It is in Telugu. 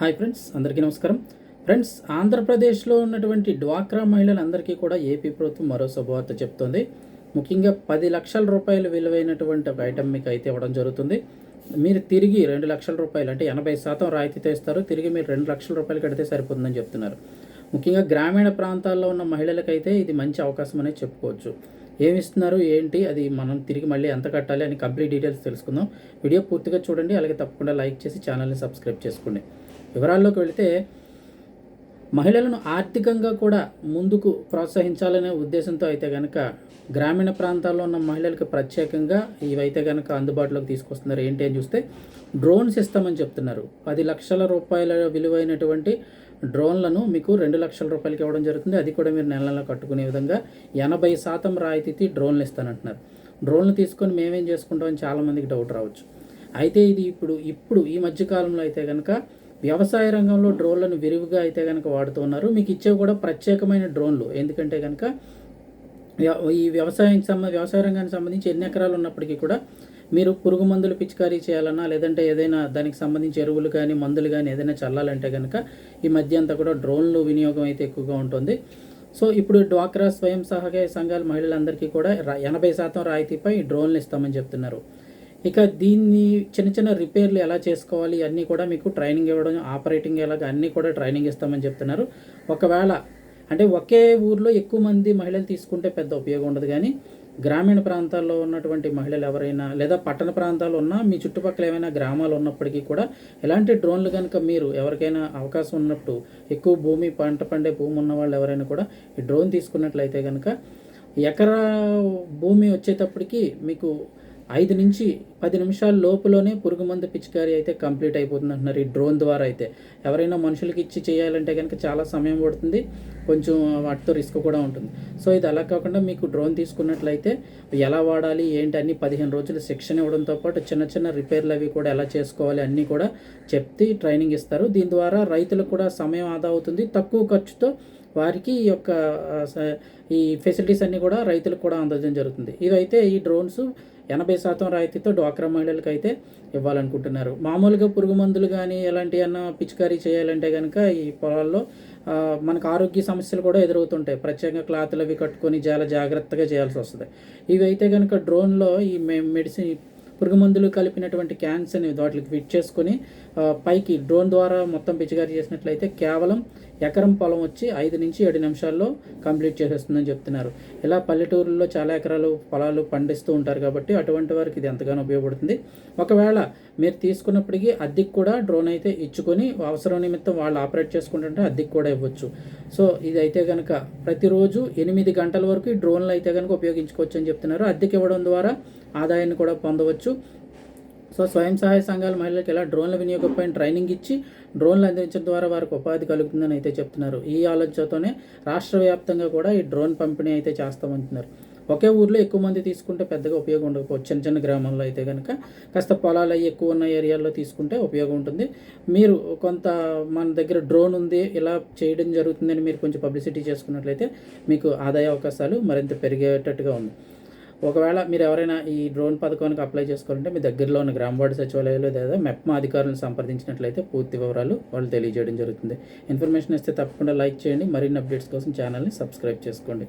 హాయ్ ఫ్రెండ్స్ అందరికీ నమస్కారం. ఫ్రెండ్స్ ఆంధ్రప్రదేశ్లో ఉన్నటువంటి డ్వాక్రా మహిళలందరికీ కూడా ఏపీ ప్రభుత్వం మరో శుభవార్త చెప్తోంది. ముఖ్యంగా పది లక్షల రూపాయలు విలువైనటువంటి ఒక ఐటెం మీకు అయితే ఇవ్వడం జరుగుతుంది. మీరు తిరిగి రెండు లక్షల రూపాయలు అంటే ఎనభై శాతం రాయితీతో ఇస్తారు తిరిగి మీరు రెండు లక్షల రూపాయలు కడితే సరిపోతుందని చెప్తున్నారు. ముఖ్యంగా గ్రామీణ ప్రాంతాల్లో ఉన్న మహిళలకైతే ఇది మంచి అవకాశం అనేది చెప్పుకోవచ్చు. ఏమి ఇస్తున్నారు ఏంటి అది మనం తిరిగి మళ్ళీ ఎంత కట్టాలి అని కంప్లీట్ డీటెయిల్స్ తెలుసుకుందాం. వీడియో పూర్తిగా చూడండి అలాగే తప్పకుండా లైక్ చేసి ఛానల్ని సబ్స్క్రైబ్ చేసుకోండి. వివరాల్లోకి వెళితే మహిళలను ఆర్థికంగా కూడా ముందుకు ప్రోత్సహించాలనే ఉద్దేశంతో అయితే కనుక గ్రామీణ ప్రాంతాల్లో ఉన్న మహిళలకు ప్రత్యేకంగా ఇవైతే కనుక అందుబాటులోకి తీసుకొస్తున్నారు. ఏంటి అని చూస్తే డ్రోన్స్ ఇస్తామని చెప్తున్నారు. పది లక్షల రూపాయల విలువైనటువంటి డ్రోన్లను మీకు రెండు లక్షల రూపాయలకి ఇవ్వడం జరుగుతుంది. అది కూడా మీరు నెల నెల కట్టుకునే విధంగా ఎనభై శాతం రాయితీతి డ్రోన్లు ఇస్తానంటున్నారు. డ్రోన్లు తీసుకొని మేమేం చేసుకుంటామని చాలామందికి డౌట్ రావచ్చు. అయితే ఇది ఇప్పుడు ఇప్పుడు ఈ మధ్యకాలంలో అయితే కనుక వ్యవసాయ రంగంలో డ్రోన్లను విరివిగా అయితే కనుక వాడుతున్నారు మీకు ఇచ్చేవి కూడా ప్రత్యేకమైన డ్రోన్లు. ఎందుకంటే కనుక ఈ వ్యవసాయం సంబ వ్యవసాయ రంగానికి సంబంధించి ఎన్ని ఎకరాలు ఉన్నప్పటికీ కూడా మీరు పురుగు మందులు పిచికారీ చేయాలన్నా లేదంటే ఏదైనా దానికి సంబంధించి ఎరువులు కానీ మందులు కానీ ఏదైనా చల్లాలంటే కనుక ఈ మధ్య అంతా కూడా డ్రోన్లు వినియోగం అయితే ఎక్కువగా ఉంటుంది. సో ఇప్పుడు డ్వాక్రా స్వయం సహాయ సంఘాల మహిళలందరికీ కూడా ఎనభై శాతం రాయితీపై డ్రోన్లు ఇస్తామని చెప్తున్నారు. ఇక దీన్ని చిన్న చిన్న రిపేర్లు ఎలా చేసుకోవాలి అన్నీ కూడా మీకు ట్రైనింగ్ ఇవ్వడం ఆపరేటింగ్ ఎలాగ అన్నీ కూడా ట్రైనింగ్ ఇస్తామని చెప్తున్నారు. ఒకవేళ అంటే ఒకే ఊర్లో ఎక్కువ మంది మహిళలు తీసుకుంటే పెద్ద ఉపయోగం ఉండదు కానీ గ్రామీణ ప్రాంతాల్లో ఉన్నటువంటి మహిళలు ఎవరైనా లేదా పట్టణ ప్రాంతాలు ఉన్నా మీ చుట్టుపక్కల ఏమైనా గ్రామాలు ఉన్నప్పటికీ కూడా ఇలాంటి డ్రోన్లు కనుక మీరు ఎవరికైనా అవకాశం ఉన్నప్పుడు ఎక్కువ భూమి పంట పండే భూమి ఉన్న వాళ్ళు ఎవరైనా కూడా ఈ డ్రోన్ తీసుకున్నట్లయితే కనుక ఎకరా భూమి వచ్చేటప్పటికి మీకు ఐదు నుంచి పది నిమిషాల లోపులోనే పురుగు మందు పిచికారీ అయితే కంప్లీట్ అయిపోతుంది అంటున్నారు ఈ డ్రోన్ ద్వారా అయితే. ఎవరైనా మనుషులకి ఇచ్చి చేయాలంటే కనుక చాలా సమయం పడుతుంది. కొంచెం వాటితో రిస్క్ కూడా ఉంటుంది. సో ఇది అలా కాకుండా మీకు డ్రోన్ తీసుకున్నట్లయితే ఎలా వాడాలి ఏంటి అన్ని పదిహేను రోజులు శిక్షణ ఇవ్వడంతో పాటు చిన్న చిన్న రిపేర్లు అవి కూడా ఎలా చేసుకోవాలి అన్నీ కూడా చెప్తే ట్రైనింగ్ ఇస్తారు. దీని ద్వారా రైతులకు కూడా సమయం ఆదా అవుతుంది. తక్కువ ఖర్చుతో వారికి ఈ యొక్క ఈ ఫెసిలిటీస్ అన్నీ కూడా రైతులకు కూడా అందజేయడం జరుగుతుంది. ఇవైతే ఈ డ్రోన్స్ ఎనభై శాతం రాయితీతో డ్వాక్రా మహిళలకు అయితే ఇవ్వాలనుకుంటున్నారు. మామూలుగా పురుగు మందులు కానీ ఎలాంటివన్న పిచికారీ చేయాలంటే కనుక ఈ పొలాల్లో మనకు ఆరోగ్య సమస్యలు కూడా ఎదురవుతుంటాయి. ప్రత్యేకంగా క్లాత్లు అవి కట్టుకొని చాలా జాగ్రత్తగా చేయాల్సి వస్తుంది. ఇవి అయితే కనుక డ్రోన్లో ఈ మెడిసిన్ పురుగు మందులు కలిపినటువంటి క్యాన్స్ అనేవి వాటికి ఫిట్ చేసుకొని పైకి డ్రోన్ ద్వారా మొత్తం పిచికారీ చేసినట్లయితే కేవలం ఎకరం పొలం వచ్చి ఐదు నుంచి ఏడు నిమిషాల్లో కంప్లీట్ చేసేస్తుందని చెప్తున్నారు. ఇలా పల్లెటూరుల్లో చాలా ఎకరాలు పొలాలు పండిస్తూ ఉంటారు కాబట్టి అటువంటి వారికి ఇది ఎంతగానో ఉపయోగపడుతుంది. ఒకవేళ మీరు తీసుకున్నప్పటికీ అద్దెకి కూడా డ్రోన్ అయితే ఇచ్చుకొని అవసరం నిమిత్తం వాళ్ళు ఆపరేట్ చేసుకుంటుంటే అద్దెకి కూడా ఇవ్వచ్చు. సో ఇది అయితే కనుక ప్రతిరోజు ఎనిమిది గంటల వరకు ఈ డ్రోన్లు అయితే కనుక ఉపయోగించుకోవచ్చు అని చెప్తున్నారు. అద్దెకి ఇవ్వడం ద్వారా ఆదాయాన్ని కూడా పొందవచ్చు. సో స్వయం సహాయ సంఘాల మహిళలకు ఇలా డ్రోన్ల వినియోగంపై ట్రైనింగ్ ఇచ్చి డ్రోన్లు అందించడం ద్వారా వారికి ఉపాధి కలుగుతుందని అయితే చెప్తున్నారు. ఈ ఆలోచనతోనే రాష్ట్ర వ్యాప్తంగా కూడా ఈ డ్రోన్ పంపిణీ అయితే చేస్తామంటున్నారు. ఒకే ఊర్లో ఎక్కువ మంది తీసుకుంటే పెద్దగా ఉపయోగం ఉండకపోవచ్చు. చిన్న చిన్న గ్రామాల్లో అయితే కనుక కాస్త పొలాలు అవి ఎక్కువ ఉన్న ఏరియాల్లో తీసుకుంటే ఉపయోగం ఉంటుంది. మీరు కొంత మన దగ్గర డ్రోన్ ఉంది ఇలా చేయడం జరుగుతుందని మీరు కొంచెం పబ్లిసిటీ చేసుకున్నట్లయితే మీకు ఆదాయ అవకాశాలు మరింత పెరిగేటట్టుగా ఉంది. ఒకవేళ మీరు ఎవరైనా ఈ డ్రోన్ పథకానికి అప్లై చేసుకోవాలంటే మీ దగ్గరలో ఉన్న గ్రామవాడ సచివాలయాలు లేదా మెప్మా అధికారులను సంప్రదించినట్లయితే పూర్తి వివరాలు వాళ్ళు తెలియజేయడం జరుగుతుంది. ఇన్ఫర్మేషన్ ఇస్తే తప్పకుండా లైక్ చేయండి. మరిన్ని అప్డేట్స్ కోసం ఛానల్ని సబ్స్క్రైబ్ చేసుకోండి.